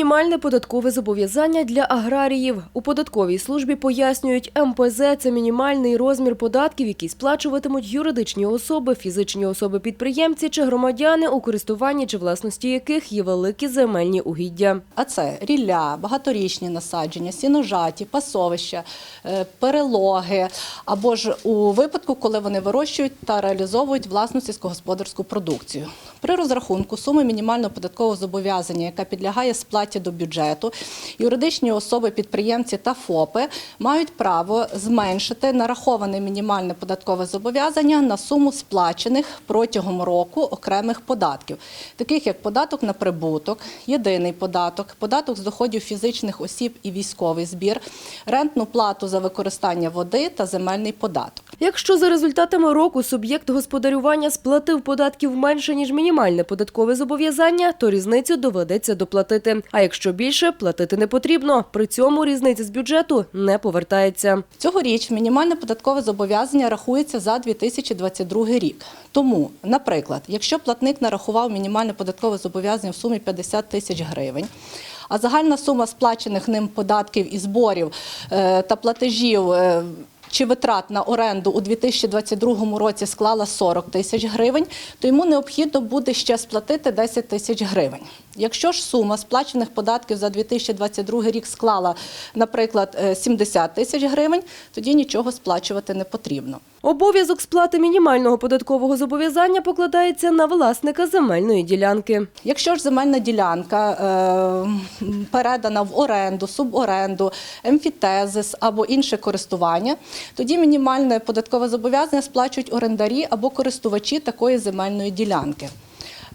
мінімальне податкове зобов'язання для аграріїв. У податковій службі пояснюють, МПЗ – це мінімальний розмір податків, які сплачуватимуть юридичні особи, фізичні особи-підприємці чи громадяни, у користуванні чи власності яких є великі земельні угіддя. А це рілля, багаторічні насадження, сіножаті, пасовища, е, перелоги, або ж у випадку, коли вони вирощують та реалізовують власну сільськогосподарську продукцію. При розрахунку суми мінімального податкового зобов'язання, яка підлягає сплаті до бюджету, юридичні особи, підприємці та ФОПи мають право зменшити нараховане мінімальне податкове зобов'язання на суму сплачених протягом року окремих податків, таких як податок на прибуток, єдиний податок, податок з доходів фізичних осіб і військовий збір, рентну плату за використання води та земельний податок. Якщо за результатами року суб'єкт господарювання сплатив податків менше, ніж мінімальне податкове зобов'язання, то різницю доведеться доплатити. А якщо більше, платити не потрібно. При цьому різниця з бюджету не повертається. Цьогоріч мінімальне податкове зобов'язання рахується за 2022 рік. Тому, наприклад, якщо платник нарахував мінімальне податкове зобов'язання в сумі 50 тисяч гривень, а загальна сума сплачених ним податків і зборів е, та платежів. Е, чи витрат на оренду у 2022 році склала 40 тисяч гривень, то йому необхідно буде ще сплатити 10 тисяч гривень. Якщо ж сума сплачених податків за 2022 рік склала, наприклад, е, 70 тисяч гривень, тоді нічого сплачувати не потрібно. Обов'язок сплати мінімального податкового зобов'язання покладається на власника земельної ділянки. Якщо ж земельна ділянка е, передана в оренду, суборенду, емфітезис або інше користування, тоді мінімальне податкове зобов'язання сплачують орендарі або користувачі такої земельної ділянки.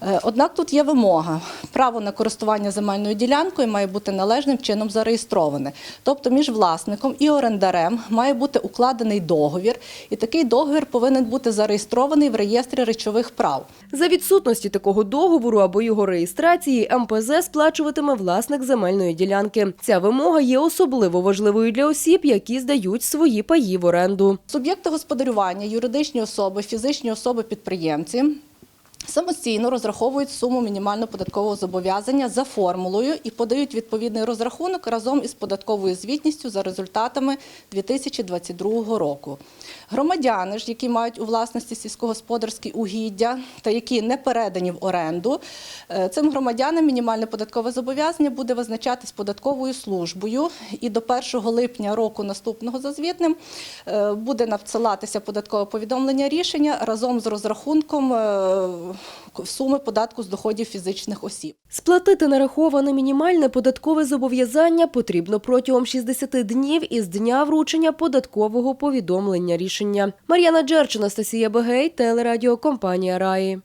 Е, Однак тут є вимога. Право на користування земельною ділянкою має бути належним чином зареєстроване. Тобто між власником і орендарем має бути укладений договір, і такий договір повинен бути зареєстрований в реєстрі речових прав. За відсутності такого договору або його реєстрації МПЗ сплачуватиме власник земельної ділянки. Ця вимога є особливо важливою для осіб, які здають свої паї в оренду. Суб'єкти господарювання, юридичні особи, фізичні особи-підприємці самостійно розраховують суму мінімального податкового зобов'язання за формулою і подають відповідний розрахунок разом із податковою звітністю за результатами 2022 року. Громадяни ж, які мають у власності сільськогосподарські угіддя та які не передані в оренду, е, цим громадянам мінімальне податкове зобов'язання буде визначатись податковою службою і до 1 липня року наступного за звітним е, буде надсилатися податкове повідомлення рішення разом з розрахунком е, суми податку з доходів фізичних осіб. Сплатити нараховане мінімальне податкове зобов'язання потрібно протягом 60 днів із дня вручення податкового повідомлення рішення. Мар'яна Джерч, Анастасія Бегей, телерадіокомпанія Раї.